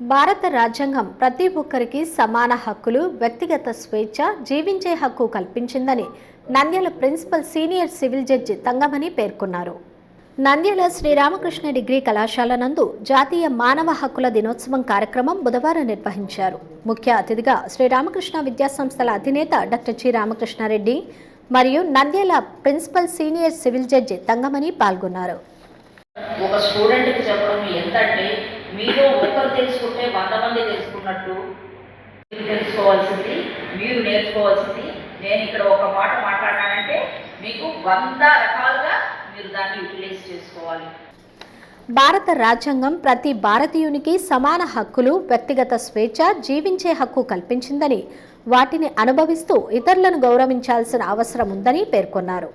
భారత రాజ్యాంగం ప్రతి ఒక్కరికి సమాన హక్కులు వ్యక్తిగత స్వేచ్ఛ జీవించే హక్కు కల్పించిందని Nandyal principal senior civil judge Thangamani పేర్కొన్నారు. నంద్యాల శ్రీరామకృష్ణ డిగ్రీ కళాశాల నందు జాతీయ మానవ హక్కుల దినోత్సవం కార్యక్రమం బుధవారం నిర్వహించారు. ముఖ్య అతిథిగా శ్రీరామకృష్ణ విద్యాసంస్థల అధినేత డాక్టర్ జి రామకృష్ణారెడ్డి మరియు Nandyal principal senior civil judge Thangamani పాల్గొన్నారు. ఒక స్టూడెంట్కి చెప్పడం ఎంత అంటే మీలో ఒకరు తెలుసుకుంటే వంద మంది తెలుసుకున్నట్టు మీరు తెలుసుకోవాల్సింది మీరు నేర్చుకోవాల్సింది. నేను ఇక్కడ ఒక మాట మాట్లాడానంటే మీకు వంద రకాలుగా మీరు దాన్ని యూటిలైజ్ చేసుకోవాలి. భారత రాజ్యాంగం ప్రతి భారతీయునికి సమాన హక్కులు వ్యక్తిగత స్వేచ్ఛ జీవించే హక్కు కల్పించిందని వాటిని అనుభవిస్తూ ఇతరులను గౌరవించాల్సిన అవసరం ఉందని పేర్కొన్నారు.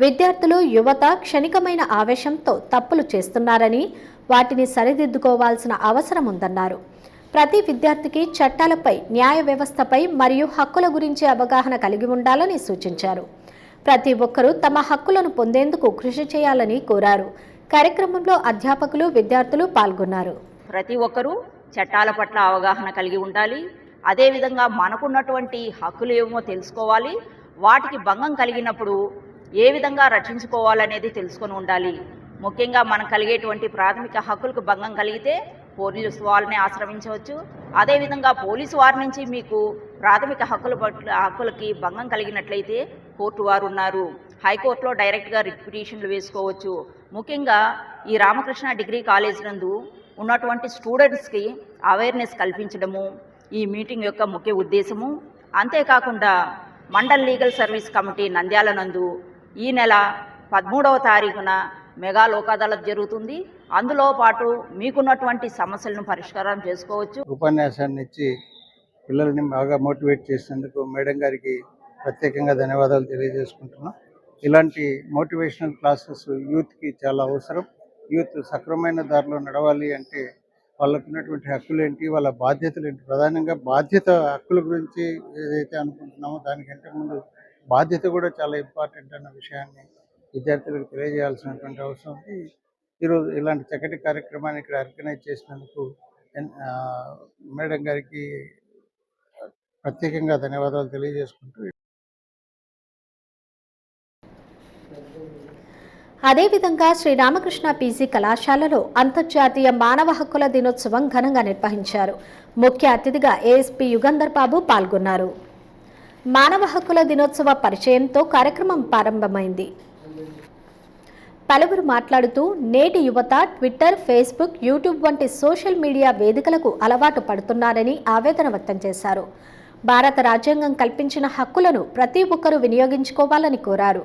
విద్యార్థులు యువత క్షణికమైన ఆవేశంతో తప్పులు చేస్తున్నారని వాటిని సరిదిద్దుకోవాల్సిన అవసరం ఉందన్నారు. ప్రతి విద్యార్థికి చట్టాలపై న్యాయ వ్యవస్థపై మరియు హక్కుల గురించి అవగాహన కలిగి ఉండాలని సూచించారు. ప్రతి ఒక్కరూ తమ హక్కులను పొందేందుకు కృషి చేయాలని కోరారు. కార్యక్రమంలో అధ్యాపకులు విద్యార్థులు పాల్గొన్నారు. ప్రతి ఒక్కరూ చట్టాల పట్ల అవగాహన కలిగి ఉండాలి. అదేవిధంగా మనకున్నటువంటి హక్కులు ఏమో తెలుసుకోవాలి. వాటికి భంగం కలిగినప్పుడు ఏ విధంగా రక్షించుకోవాలనేది తెలుసుకొని ఉండాలి. ముఖ్యంగా మనకు కలిగేటువంటి ప్రాథమిక హక్కులకు భంగం కలిగితే పోలీసు వాళ్ళని ఆశ్రయించవచ్చు. అదేవిధంగా పోలీసు వారి నుంచి మీకు ప్రాథమిక హక్కుల పట్ల హక్కులకి భంగం కలిగినట్లయితే కోర్టు వారు ఉన్నారు. హైకోర్టులో డైరెక్ట్గా రిపిటేషన్లు వేసుకోవచ్చు. ముఖ్యంగా ఈ రామకృష్ణ డిగ్రీ కాలేజ్ నందు ఉన్నటువంటి స్టూడెంట్స్కి అవేర్నెస్ కల్పించడము ఈ మీటింగ్ యొక్క ముఖ్య ఉద్దేశము. అంతేకాకుండా mandal legal service committee Nandyal నందు ఈ నెల పదమూడవ తారీఖున మెగా లోకాదాలత్ జరుగుతుంది. అందులో పాటు మీకున్నటువంటి సమస్యలను పరిష్కారం చేసుకోవచ్చు. ఉపన్యాసాన్ని ఇచ్చి పిల్లల్ని బాగా మోటివేట్ చేసినందుకు మేడం గారికి ప్రత్యేకంగా ధన్యవాదాలు తెలియజేసుకుంటున్నాం. ఇలాంటి మోటివేషనల్ క్లాసెస్ యూత్కి చాలా అవసరం. యూత్ సక్రమైన దారిలో నడవాలి అంటే వాళ్ళకు ఉన్నటువంటి హక్కులు ఏంటి వాళ్ళ బాధ్యతలు ఏంటి ప్రధానంగా బాధ్యత హక్కుల గురించి ఏదైతే అనుకుంటున్నామో దానికంటే ముందు బాధ్యత కూడా చాలా ఇంపార్టెంట్ అన్న విషయాన్ని విద్యార్థులకు తెలియజేయాల్సినటువంటి అవసరం ఉంది. ఈరోజు ఇలాంటి చక్కటి కార్యక్రమాన్ని ఇక్కడ ఆర్గనైజ్ చేసినందుకు మేడం గారికి ప్రత్యేకంగా ధన్యవాదాలు తెలియజేసుకుంటూ అదేవిధంగా శ్రీరామకృష్ణ పీజీ కళాశాలలో అంతర్జాతీయ మానవ హక్కుల దినోత్సవం ఘనంగా నిర్వహించారు. ముఖ్య అతిథిగా ఏఎస్పీ యుగంధర్ బాబు పాల్గొన్నారు. మానవ హక్కుల దినోత్సవ పరిచయంతో కార్యక్రమం ప్రారంభమైంది. పలువురు మాట్లాడుతూ నేటి యువత ట్విట్టర్ ఫేస్బుక్ యూట్యూబ్ వంటి సోషల్ మీడియా వేదికలకు అలవాటు పడుతున్నారని ఆవేదన వ్యక్తం చేశారు. భారత రాజ్యాంగం కల్పించిన హక్కులను ప్రతి ఒక్కరూ వినియోగించుకోవాలని కోరారు.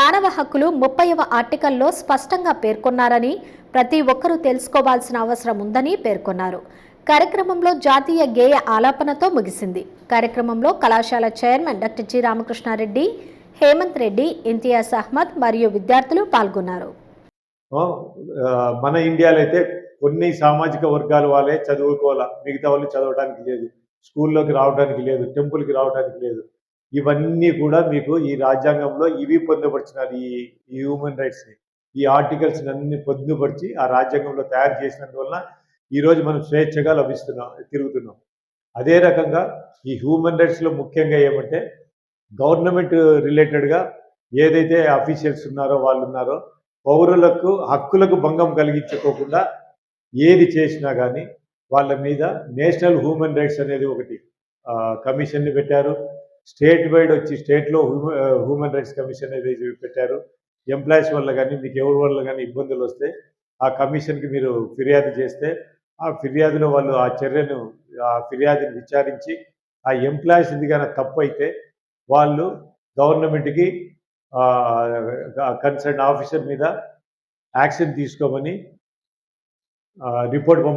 మానవ హక్కులు ముప్పైవ ఆర్టికల్లో స్పష్టంగా పేర్కొన్నారని ప్రతి ఒక్కరూ తెలుసుకోవాల్సిన అవసరం ఉందని పేర్కొన్నారు. కార్యక్రమంలో జాతీయ గేయ ఆలాపనతో ముగిసింది. కార్యక్రమంలో కళాశాల chairman doctor G Ramakrishna Reddy Hemanth Reddy Imtiaz Ahmed మరియు విద్యార్థులు పాల్గొన్నారు. మన ఇండియాలో అయితే కొన్ని సామాజిక వర్గాల వాళ్ళే చదువుకోవాలా. మిగతా వాళ్ళు చదవడానికి లేదు. స్కూల్లోకి రావడానికి లేదు. టెంపుల్కి రావడానికి లేదు. ఇవన్నీ కూడా మీకు ఈ రాజ్యాంగంలో ఇవి పొందుపరిచినారు ఈ ఈ హ్యూమన్ రైట్స్ని ఈ ఆర్టికల్స్ అన్ని పొందుపరిచి ఆ రాజ్యాంగంలో తయారు చేసినందువల్ల ఈరోజు మనం స్వేచ్ఛగా లభిస్తున్నాం తిరుగుతున్నాం. అదే రకంగా ఈ హ్యూమన్ రైట్స్లో ముఖ్యంగా ఏమంటే గవర్నమెంట్ రిలేటెడ్గా ఏదైతే అఫీషియల్స్ ఉన్నారో వాళ్ళు ఉన్నారో పౌరులకు హక్కులకు భంగం కలిగించుకోకుండా ఏది చేసినా కానీ వాళ్ళ మీద నేషనల్ హ్యూమన్ రైట్స్ అనేది ఒకటి కమిషన్ని పెట్టారు. స్టేట్ వైడ్ వచ్చి స్టేట్లో హ్యూమన్ రైట్స్ కమిషన్ అనేది పెట్టారు. ఎంప్లాయీస్ వల్ల కానీ మీకు ఎవరి వల్ల కానీ ఇబ్బందులు వస్తే ఆ కమిషన్కి మీరు ఫిర్యాదు చేస్తే ఆ ఫిర్యాదులో వాళ్ళు ఆ చర్యను ఆ ఫిర్యాదుని విచారించి ఆ ఎంప్లాయీస్ ఇది కానీ తప్పు అయితే వాళ్ళు గవర్నమెంట్కి కన్సర్న్ ఆఫీసర్ మీద యాక్షన్ తీసుకోమని రిపోర్ట్ పంపి